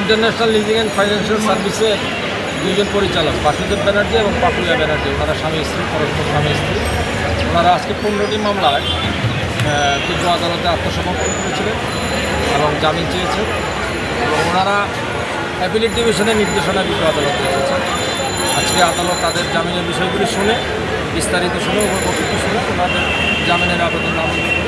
International leasing and financial সার্ভিসের দুইজন পরিচালক, বাসুদেব ব্যানার্জি এবং পাপুলিয়া ব্যানার্জি। ওনারা স্বামী স্ত্রী, পরস্পর স্বামী স্ত্রী। ওনারা আজকে পনেরোটি মামলায় তীব্র আদালতে আত্মসমর্পণ করেছিলেন এবং জামিন চেয়েছেন। এবং ওনারা অ্যাপিলেট ডিভিশনের নির্দেশনা বিজ্ঞ আদালতে এসেছেন আজকে আদালত তাদের জামিনের বিষয়গুলি শুনে, বিস্তারিত শুনে পক্ষকে শুনে, ওনাদের জামিনের আবেদন নামঞ্জুর